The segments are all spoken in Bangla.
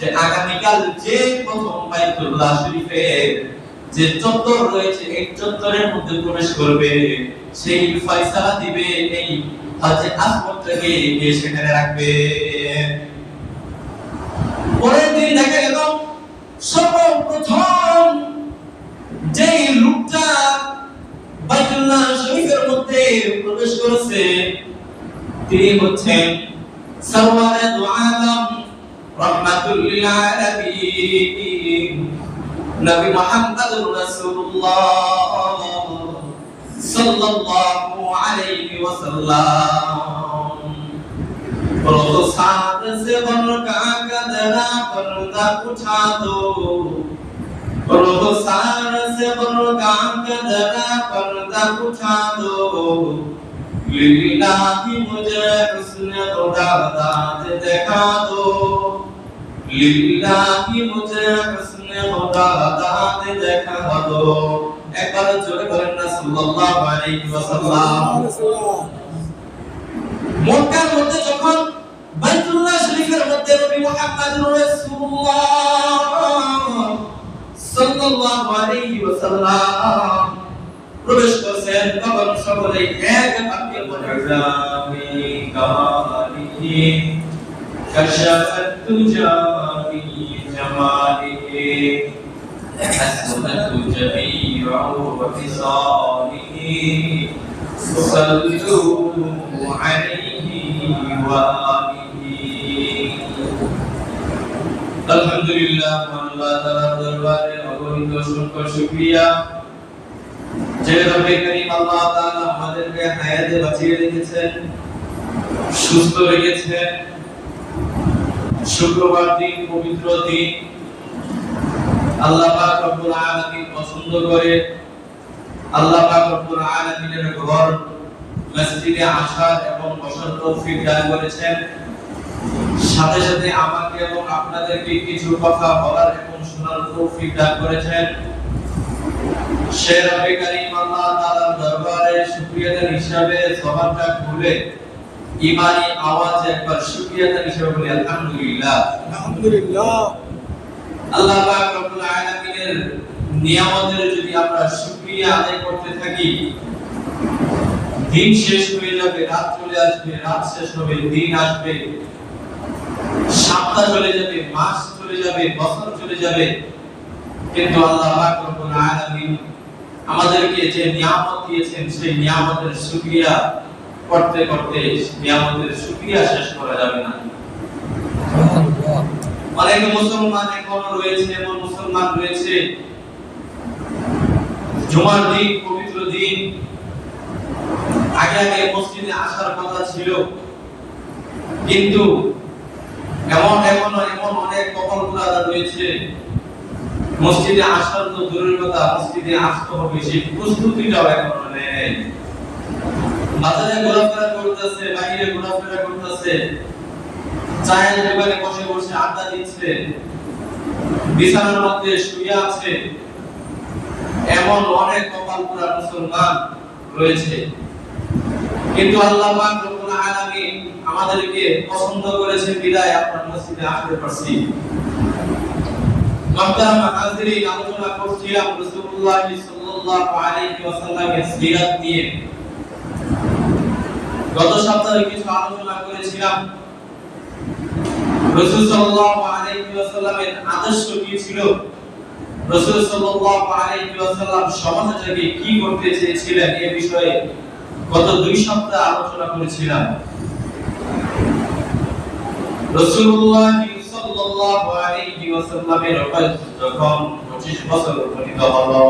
যে আগামীকাল যে প্রথম বাইতুল্লাহ শরীফের যে চত্বর রয়েছে, এই চত্বরের মধ্যে প্রবেশ করবে, সেই ফয়সালা দিবে, এই হজে আসবরটাকে গিয়ে সেখানে রাখবে। পরের দিন দেখা গেল, সর্বপ্রথম যে লোকটা বাইতুল্লাহ শরীফের মধ্যে প্রবেশ করেছে, তিনি হচ্ছেন সরওয়ারে দু আলম রহমাতুল লিল আলামিন নবী মুহাম্মদুর রাসূলুল্লাহ সাল্লাল্লাহু আলাইহি ওয়াসাল্লাম रोज साथ से बन का कदरा पर्दा उठा दो रोज सार से बन का कदरा पर्दा उठा दो लिल्लाही मुझे हुस्न खुदा दाद दिखा दो লিল্লাহি মুঝে হুসনে খোদা দেখা হলো। একবার জোরে বলেন না, সাল্লাল্লাহু আলাইহি ওয়াসাল্লাম। মক্কার মধ্যে যখন বাইতুল্লাহ শরীফের মধ্যে নবী মুহাম্মদুর রাসূলুল্লাহ সাল্লাল্লাহু আলাইহি ওয়াসাল্লাম প্রবেশ করছেন, তখন সকলেই এক বাক্যে বলেন আমিন কাহি কাশাফাত তুজামি জামালিহি حسنت جميع وخصاله صلوا عليه وآله আলহামদুলিল্লাহ আল্লাহ তাআলার দরবারে অগণিত অসংখ্য শুকরিয়া যে রব্বে করিম আল্লাহ তাআলা আমাদেরকে হায়াতে বাঁচিয়ে রেখেছেন সুস্থ রেখেছেন শুক্রবার দিন, পবিত্র দিন। আল্লাহ পাক রব্বুল আলামিন পছন্দ করে। আল্লাহ পাক রব্বুল আলামিনের ঘর মসজিদে আসার এবং বসার তৌফিক দান করেছেন। সাথে সাথে আমাকে এবং আপনাদেরকে কিছু কথা বলার এবং শোনার তৌফিক দান করেছেন। সে রব্বে কারীম আল্লাহ তাআলার দরবারে শুকরিয়া হিসাবে জবানটা খুলে ইমানি আওয়াজে একবার শুকরিয়া দান হিসাবে বলি আলহামদুলিল্লাহ। আলহামদুলিল্লাহ। আল্লাহ পাক রব্বুল আলামিনের নিয়ামতের যদি আমরা শুকরিয়া আদায় করতে থাকি দিন শেষ হয়ে যাবে রাত চলে আসবে রাত শেষ হবে দিন আসবে সপ্তাহ চলে যাবে মাস চলে যাবে বছর চলে যাবে। কিন্তু আল্লাহ পাক রব্বুল আলামিন আমাদেরকে যে নিয়ামত দিয়েছেন সেই নিয়ামতের শুকরিয়া করতে করতে নিয়ামতের শুকরিয়া শেষ করা যাবে না। অনেক মুসলমান এখনও রয়েছে, এমন মুসলমান রয়েছে। জুমার দিন, পবিত্র দিন, আগে আগে মসজিদে আসার কথা ছিল। কিন্তু এমন এমন এমন অনেকগুলা রয়েছে। মসজিদে আসার তো দূরের কথা, মসজিদে আসতে হবে, সেই প্রস্তুতিটাও এখনও নেই। বাজারে ঘোরাফেরা করতেছে, বাইরে ঘোরাফেরা করতেছে। চায়ের দোকানে বসে বসে আড্ডা দিচ্ছে। বিছানার মধ্যে শুয়ে আছে। এমন অনেক কপাল পুরা মুসলমান রয়েছে। কিন্তু আল্লাহ পাক রব্বুল আলামিন আমাদেরকে পছন্দ করেছে বিদায় আপনার মসজিদে আসতে পারছি। মহতারাম হাজিরিন আলোচনা করছিলাম রাসূলুল্লাহ সাল্লাল্লাহু আলাইহি ওয়াসাল্লামের সিরাত নিয়ে। গত সপ্তাহে কিছু আলোচনা করেছিলাম। রাসূল সাল্লাল্লাহু আলাইহি ওয়াসাল্লামের আদর্শ কি ছিল? রাসূল সাল্লাল্লাহু আলাইহি ওয়াসাল্লাম সমাজে কি করতে চেয়েছিলেন এই বিষয়ে গত দুই সপ্তাহ আলোচনা করেছিলাম। রাসূলুল্লাহ সাল্লাল্লাহু আলাইহি ওয়াসাল্লামের বয়স যখন 25 বছর উপনীত হলো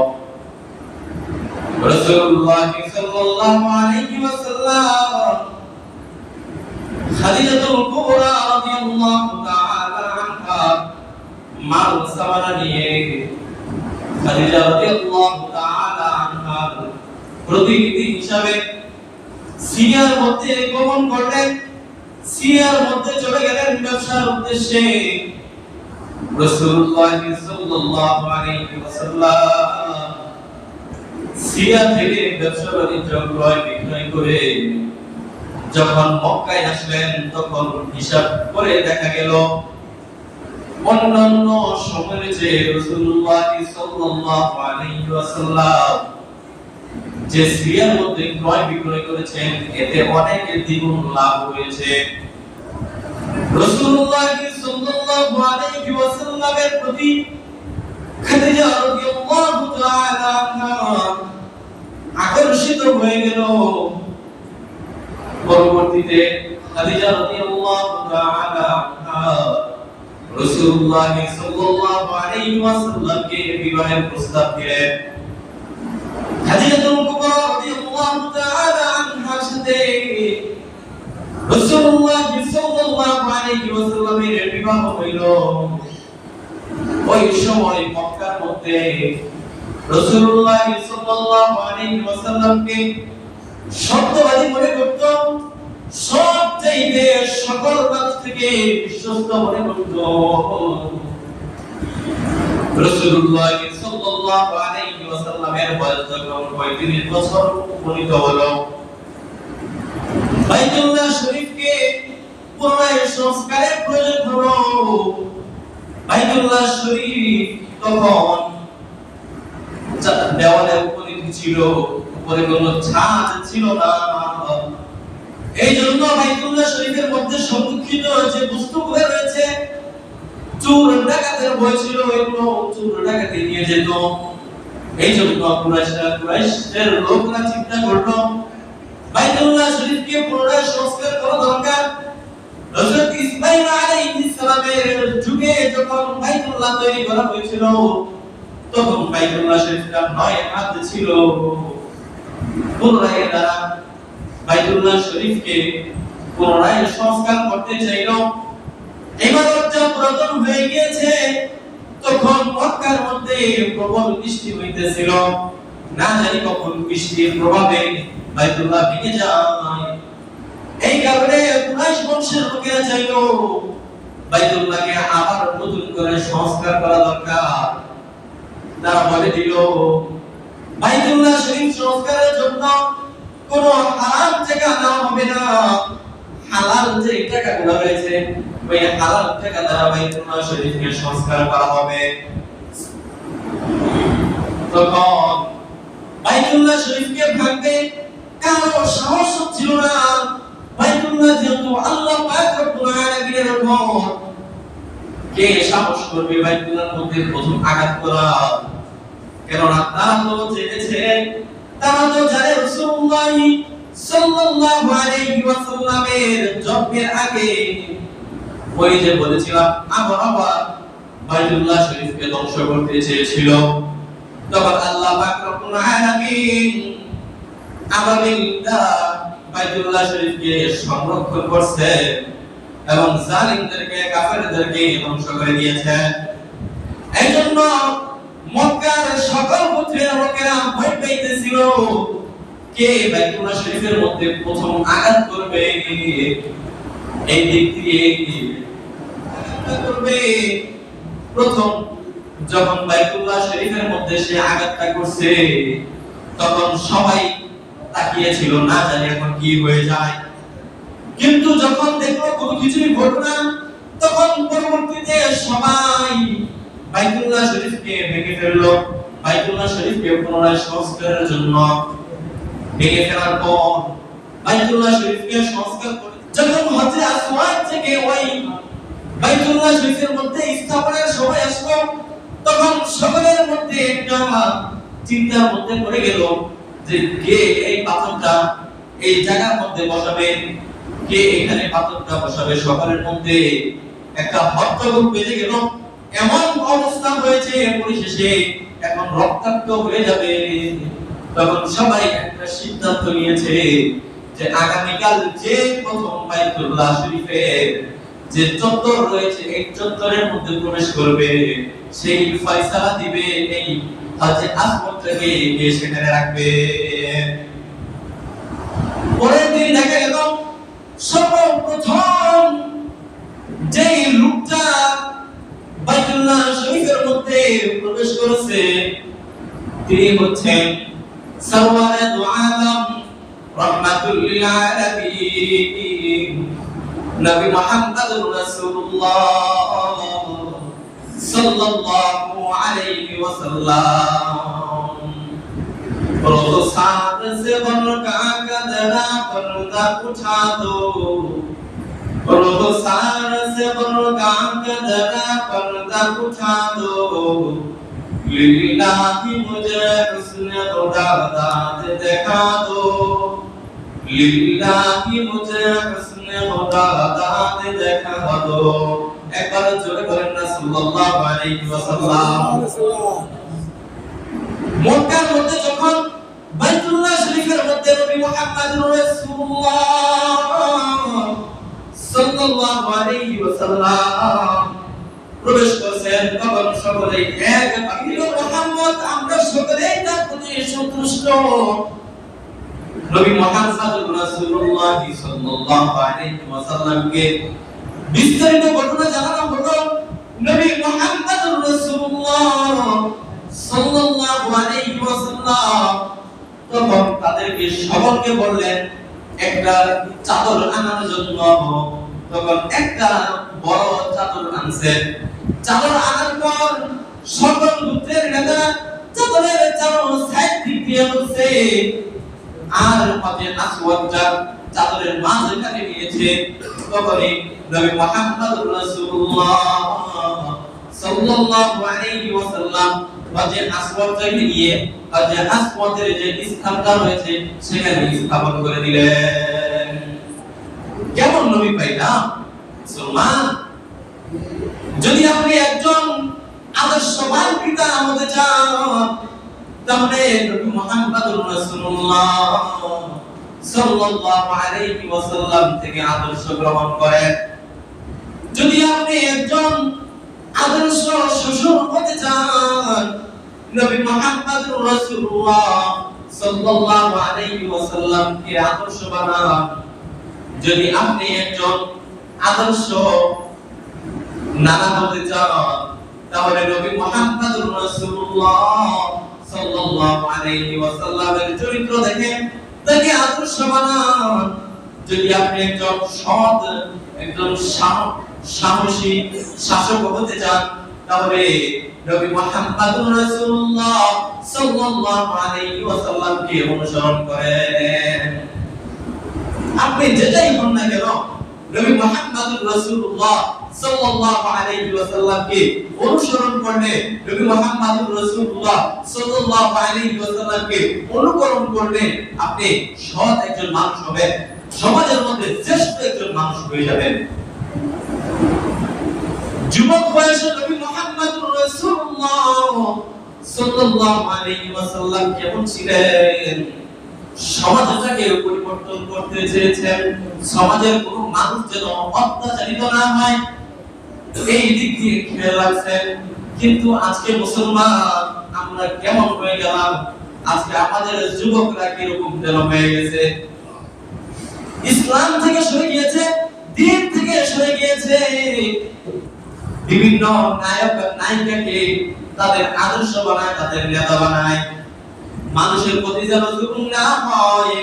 প্রতিনিধি হিসাবে সিরিয়ার মধ্যে গমন করলেন। সিরিয়ার মধ্যে চলে গেলেন ব্যবসার উদ্দেশ্যে। রাসূলুল্লাহ সাল্লাল্লাহু সিরিয়া থেকে ব্যবসা বাণিজ্য ক্রয় বিক্রয় করে যখন মক্কায় আসলেন, তখন হিসাব করে দেখা গেল, অন্যান্য সময়ের যে রাসূলুল্লাহ সাল্লাল্লাহু আলাইহি ওয়াসাল্লাম যে সিরিয়ার মধ্যে ক্রয় বিক্রয় করেছেন, এতে অনেক দ্বিগুণ লাভ হয়েছে। রাসূলুল্লাহ সাল্লাল্লাহু আলাইহি ওয়াসাল্লামের প্রতি খাদিজা রাদিয়াল্লাহু তাআলা আকর্ষিত হয়ে গেল। পরবর্তীতে খাদিজা রাদিয়াল্লাহু তাআলা রাসূলুল্লাহ সাল্লাল্লাহু আলাইহি ওয়াসাল্লামকে বিবাহের প্রস্তাব দিলেন। খাদিজাতুল কুবরা রাদিয়াল্লাহু তাআলা আনহার সাথে রাসূলুল্লাহ সাল্লাল্লাহু আলাইহি ওয়াসাল্লামের বিবাহ হইল। ওই সময় মক্কার মধ্যে রাসূলুল্লাহ সাল্লাল্লাহু আলাইহি ওয়াসাল্লামকে মনে করত সকল থেকে বিশ্বস্ত মনে করত। রাসূলুল্লাহ সাল্লাল্লাহু আলাইহি ওয়াসাল্লামের বয়স যখন 35 বছর উপনীত হলো, বাইতুল্লাহ শরীফকে পুনরায় সংস্কারের প্রয়োজন হলো। বাইতুল্লাহ শরীফ তখন দেওয়ালে উপনীত ছিল, উপরে কোনো ছাদ ছিল না এই জন্য বাইতুল্লাহ শরীফের মধ্যে সংরক্ষিত যে বস্তুগুলো রয়েছে, চোর ডাকাতের ভয় ছিল, এগুলো চোর ডাকাতে নিয়ে যেত। এই জন্য কুরাইশরা কুরাইশের লোকরা চিন্তা করল, বাইতুল্লাহ শরীফকে পুনরায় সংস্কার করা দরকার। হযরত ইসমাঈল আলাইহিস সালামের যুগে যখন বাইতুল্লাহ তৈরি করা হয়েছিল তখন বাইতুল্লাহ শরীফটা নয় হাত ছিল। পুনরায় তারা বাইতুল্লাহ শরীফকে পুনরায় সংস্কার করতে চাইল। ইমারতটা পুরাতন হয়ে গিয়েছে, তখন মক্কার মধ্যে প্রবল বৃষ্টি হইতেছিল। না জানি কখন বৃষ্টির প্রভাবে বাইতুল্লাহ ভেঙে যায়। এই কারণে কুরাইশ বংশের লোকেরা চাইল বাইতুল্লাহকে আবার নতুন করে সংস্কার করা দরকার। তারা বলে দিল, বাইতুল্লাহ শরীফ সংস্কারের জন্য কোন হারাম নেওয়া হবে না। হালাল যে রয়েছে, ওই হালাল টাকা দ্বারা বাইতুল্লাহ শরীফকে সংস্কার করা হবে। তখন বাইতুল্লাহ শরীফকে ভাঙবে কারও সাহস ছিল না। বাইতুল্লাহ যেহেতু আল্লাহ পাক রব্বুল আলামিনের কে সাহস করবে মধ্যে প্রথম আঘাত করা? কেননা তারা তো জেনেছে, তারা তো জানে সাল্লাল্লাহু আলাইহি ওয়াসাল্লামের আগে ওই যে বলেছিলাম আমার বাবা বাইতুল্লাহ শরীফকে ধ্বংস করতে চেয়েছিল। তখন আল্লাহ পাক রব্বুল আলামিন বাইতুল্লাহ শরীফকে সংরক্ষণ করছে এবং জালিমদেরকে, কাফেরদেরকে ধ্বংস করে দিয়েছে। এই জন্য মক্কার সকল গোত্রের লোকেরা ভয় পাইতেছিল কে বাইতুল্লাহ শরীফের মধ্যে প্রথম আঘাত করবে, এই দিক দিয়ে করবে? প্রথম, যখন বাইতুল্লাহ শরীফের মধ্যে সে আঘাতটা করছে, তখন সবাই তাকিয়েছিল না জানি এখন কি হয়ে যায়। কিন্তু যখন দেখল কোনো কিছুই ঘটলো না, তখন পরবর্তীতে সবাই বাইতুল্লাহ শরীফকে ভেঙে ফেলল। বাইতুল্লাহ শরীফকে পুনরায় সংস্কারের জন্য ভেঙে ফেলার পর বাইতুল্লাহ শরীফকে সংস্কার করে যখন হজরত আসওয়াদ থেকে ওই বাইতুল্লাহ শরীফের মধ্যে স্থাপনের সময় আসলো, তখন সকলের মধ্যে একটা চিন্তার মধ্যে পড়ে গেল যে কে এই পাথরটা এই জায়গার মধ্যে বসাবে? এখানে সকলের মধ্যে একটা হয়ে যাবে। সবাই একটা সিদ্ধান্ত যে চত্বর রয়েছে, এই চত্বরের মধ্যে প্রবেশ করবে, সেই ফয়সালা দিবে, এই সেখানে রাখবে। পরের দিন দেখা গেল সর্বপ্রথম যে লোকটা বাইতুল্লাহ শরীফের মধ্যে প্রবেশ করেছে, তিনি হচ্ছেন সওয়ারাত আলম রহমাতুল আলামিন। নবী মুহাম্মদুর রাসূলুল্লাহ। সাল্লাল্লাহু আলাইহি ওয়াসাল্লাম। रोज साथ से बन का कदरा पर्दा उठा दो रोज सार से बन का कदरा पर्दा उठा दो लिल्लाही मुझे हुस्न खुदा दाद दिखा दो लिल्लाही मुझे हुस्न खुदा दाद दिखा दो একবার জোরে বলেন না সাল্লাল্লাহু আলাইহি ওয়াসাল্লাম মক্কার মধ্যে যখন বাইতুল্লাহ শরীফের মধ্যে নবী মুহাম্মদুর রাসূলুল্লাহ সাল্লাল্লাহু আলাইহি ওয়াসাল্লাম প্রবেশ করেছেন। তখন সকলেই এক বাকিল মুহাম্মদ, আমরা সকলেই তার প্রতি সন্তুষ্ট। নবী মুহাম্মদ রাসূলুল্লাহ সাল্লাল্লাহু আলাইহি ওয়াসাল্লামকে বিস্তারিত ঘটনা জানানো হলো। নবী মুহাম্মদ রাসূলুল্লাহ সাল্লাল্লাহু আলাইহি ওয়াসাল্লাম তখন তাদেরকে সকলকে বললেন একটা চাদর আনার জন্য তখন একটা বড় চাদর আনছেন চাদর আনার পর সকল গোত্রের নেতা চাদরের চারো সাইড দিক দিয়ে বলছে, আর পাশে আসওয়াদটা চাদরের মাঝখানে নিয়েছে। তখনই নবী মুহাম্মদ রাসূলুল্লাহ সাল্লাল্লাহু আলাইহি ওয়াসাল্লাম হজে আসওয়াদটাকে নিয়ে হজে আসওয়াদের যে স্থানটা রয়েছে, সেখানে স্থাপন করে দিলেন। কেমন নবী পাইলাম? মুসলমান, যদি আপনি একজন আদর্শবান পিতা হতে চান, তাহলে নবী মুহাম্মদুর রাসূলুল্লাহ সাল্লাল্লাহু আলাইহি ওয়াসাল্লাম থেকে আদর্শ গ্রহণ করেন। যদি আপনি একজন শ্বশুর হতে চান নবী রাসূলুল্লাহ সাল্লাল্লাহু আলাইহি ওয়াসাল্লাম কে আদর্শ বানান। যদি আপনি একজন আদর্শ নানা হতে চান, তাহলে নবী মুহাম্মদুর রাসূলুল্লাহ সাল্লাল্লাহু আলাইহি ওয়াসাল্লামের চরিত্র দেখেন তাকে আদর্শ বানান। যদি আপনি একজন সৎ, একজন সাহ- সাহসী শাসক হতে চান, তাহলে নবী মুহাম্মদুর রাসূলুল্লাহ সাল্লাল্লাহু আলাইহি ওয়াসাল্লামকে অনুসরণ করেন। আপনি যেটাই হন না কেন, নবী মুহাম্মদুর রাসূলুল্লাহ সাল্লাল্লাহু আলাইহি ওয়াসাল্লামকে অনুসরণ করলে, নবী মুহাম্মদুর রাসূলুল্লাহ সাল্লাল্লাহু আলাইহি ওয়াসাল্লামকে অনুকরণ করলে আপনি সৎ একজন মানুষ হবেন, সমাজের মধ্যে শ্রেষ্ঠ একজন মানুষ হয়ে যাবেন। যুবক বয়সে নবী মুহাম্মদুর রাসূলুল্লাহ সাল্লাল্লাহু আলাইহি ওয়াসাল্লাম কেমন ছিলেন? সমাজটাকে পরিবর্তন করতে চেয়েছেন। সমাজের কোন মানুষ যেন অত্যাচারিত না হয়, এই দিক দিয়ে খেয়াল রাখছেন। কিন্তু আজকে মুসলমান, আমরা কেমন হয়ে গেলাম? আজকে আমাদের যুবকরা কীরকম যেন হয়ে গেছে? ইসলাম থেকে সরে গিয়েছে, দিন থেকে সরে গিয়েছে। বিভিন্ন নায়ক নায়িকাকে তাদের আদর্শ বানায়, তাদের নেতা বানায়। মানুষের প্রতি যেন জুলুম না হয়,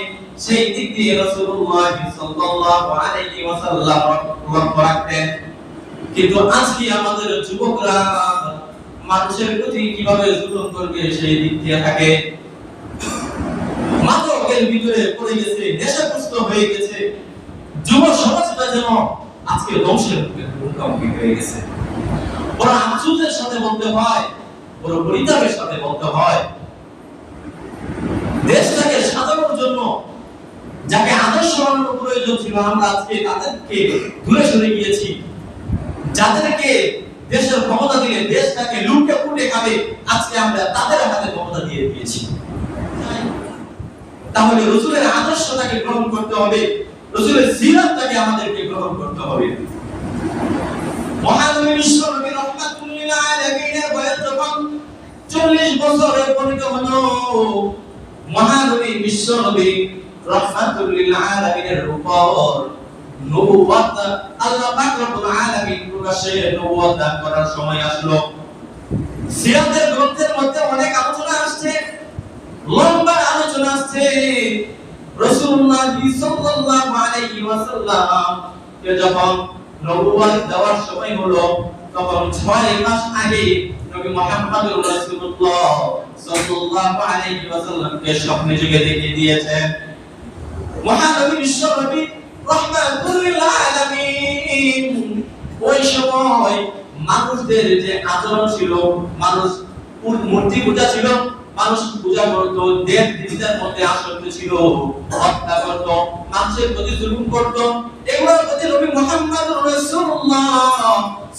সেই দিক দিয়ে রাসূলুল্লাহ সাল্লাল্লাহু আলাইহি ওয়াসাল্লাম লক্ষ্য রাখতেন। কিন্তু আজকে আমাদের যুবকরা মানুষের প্রতি কীভাবে জুলুম করবে, সেই দিক দিয়ে থাকে। মাদকের ভিতরে পড়ে গেছে, নেশাগ্রস্ত হয়ে গেছে। যুব সমাজটা যেন আজকে ধ্বংসের মুখোমুখি হয়ে গেছে। ওরা আফসোসের সাথে বলতে হয়, ওরা পরিতাপের সাথে বলতে হয়। দেশটাকে সাজানোর জন্য, যাকে আদর্শ বানানোর প্রয়োজন ছিল, আমরা আজকে তাদেরকে দূরে সরে গিয়েছি। যাদেরকে দেশের ক্ষমতা দিলে, দেশটাকে লুটে পুটে খাবে, আজকে আমরা তাদের হাতে ক্ষমতা দিয়ে দিয়েছি। তাহলে রসুলের আদর্শটাকে গ্রহণ করতে হবে, রসুলের সিরাতটাকে আমাদেরকে গ্রহণ করতে হবে। মহানবী বিশ্ব নবী রহমাতুল্লিল বছরে মহানবী বিশ্ব নবী রহমাতুল্লিল আলামিনের উপর দান করার সময় আসলো। সিরাতের মধ্যে অনেক আলোচনা আসছে, লম্বা আলোচনা আসছে। রাসূলুল্লাহ সাল্লাল্লাহু আলাইহি ওয়াসাল্লাম যখন নবুয়ত দেওয়ার সময় হলো তখন 6 মাস আগে নবী রাসূলুল্লাহ সাল্লাল্লাহু আলাইহি ওয়াসাল্লামকে স্বপ্নে যুগে দেখিয়ে দিয়েছেন। মহানবী বিশ্ব নবী রহমাতুল আলামিন। ওই সময় মানুষদের যে আচরণ ছিল, মানুষ মূর্তি পূজা ছিল মানুষ পূজা করত, দেব দেবতার মধ্যে আসক্ত ছিল, হত্যা করত, মানুষের প্রতি জুলুম করত। এগুলোর প্রতি নবী মুহাম্মদ রাসূলুল্লাহ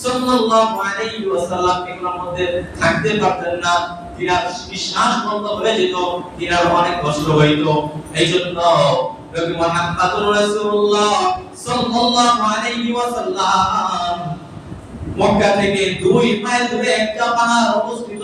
সাল্লাল্লাহু আলাইহি ওয়াসাল্লাম এগুলোর মধ্যে থাকতে পারতেন না। তিনার বিশ্বাস বন্ধ হয়ে যেত তিনার অনেক কষ্ট হইতো। এই জন্য নবী মুহাম্মদ রাসূলুল্লাহ সাল্লাল্লাহু আলাইহি ওয়াসাল্লাম মক্কা থেকে দুই মাইল দূরে একটা পাহাড় অবস্থিত।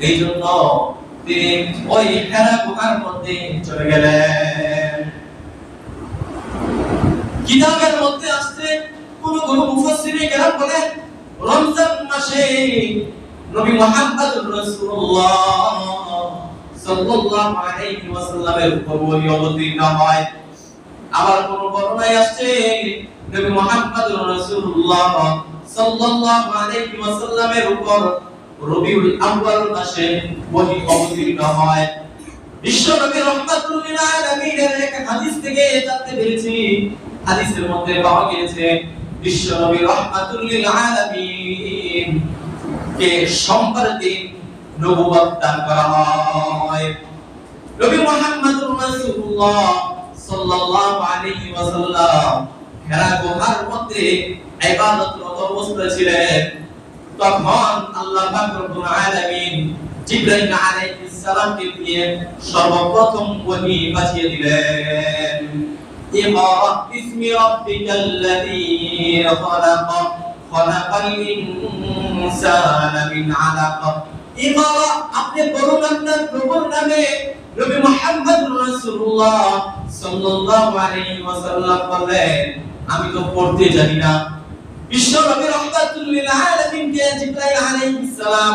এই জন্য তিনি ওই হেরা গুহার মধ্যে চলে গেলেন। কিতাবের মধ্যে আসছে কোন কোন মুফাসসিরে কেরাম বলেন, রমজান মাসে নবী মুহাম্মদুর রাসূলুল্লাহ সাল্লাল্লাহু আলাইহি ওয়াসাল্লামের উপর অবতীর্ণ হয়। আবার কোন বর্ণনায় আসছে, নবী মুহাম্মদুর রাসূলুল্লাহ সাল্লাল্লাহু আলাইহি ওয়াসাল্লামের উপর রবিউল মাসে অবতীর্ণ হয়। এক হাদিস থেকে জানতে পেরেছি, হাদিসের মধ্যে পাওয়া গিয়েছে কে নবুয়ত দান করা হয়। নবী মুহাম্মদুর রাসূলুল্লাহ সাল্লাল্লাহু আলাইহি ওয়াসাল্লাম মধ্যে ইবাদতরত ছিলেন। তখন আল্লাহ পাক আলামিন জিবরাইল আলাইহিস সালামকে দিয়ে সর্বপ্রথম ওহী পাঠিয়ে দিলেন। ইকরা বিসমি রাব্বিকাল্লাযী খলাক, খলাকাল ইনসানা মিন আলাক। ইকরা আপনি পড়ুন আপনার প্রভুর নামে নবী মুহাম্মদ রাসূলুল্লাহ সাল্লাল্লাহু আলাইহি ওয়াসাল্লাম বললেন, আমি তো পড়তে জানি না বিশ্ব নবী রহমাতুল লিল কে আলাইহিস সালাম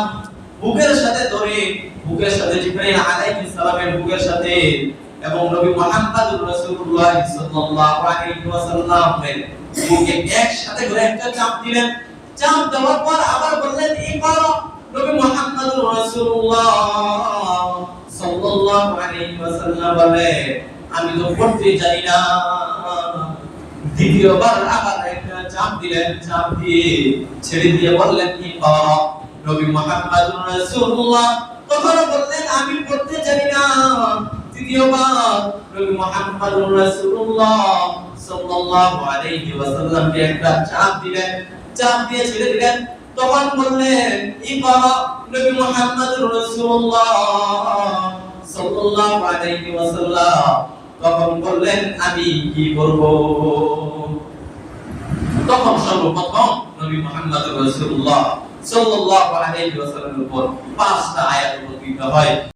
বুকের সাথে ধরে বুকের সাথে জিবরাইল আলাইহিস সালামের বুকের সাথে এবং নবী রাসূলুল্লাহ সাল্লাল্লাহু আলাইহি ওয়াসাল্লামের বুকে একসাথে করে একটা চাপ দিলেন চাপ দেওয়ার পর আবার বললেন ইকরা নবী মুহাম্মদ রাসূলুল্লাহ সাল্লাল্লাহু আলাইহি ওয়াসাল্লাম বলে আমি তো পড়তে জানি না। দ্বিতীয়বার আবার একটা চাপ দিলেন, চাপ দিয়ে ছেড়ে দিয়ে বললেন কি নবী মুহাম্মদ রাসূলুল্লাহ। তখন বললেন, আমি পড়তে জানি না। তৃতীয়বার নবী মুহাম্মদ রাসূলুল্লাহ সাল্লাল্লাহু আলাইহি ওয়াসাল্লামকে একটা চাপ দিলেন, চাপ দিয়ে ছেড়ে দিলেন। তখন বললেন ইকরা নবী মুহাম্মদ রাসূলুল্লাহ সাল্লাল্লাহু আলাইহি ওয়াসাল্লাম। তখন বললেন, আমি কি করব? তখন সর্বপ্রথম নবী মোহাম্মদ রাসূলুল্লাহ সাল্লাল্লাহু আলাইহি ওয়াসাল্লামের উপর পাঁচটা আয়াত অবতীর্ণ হয়।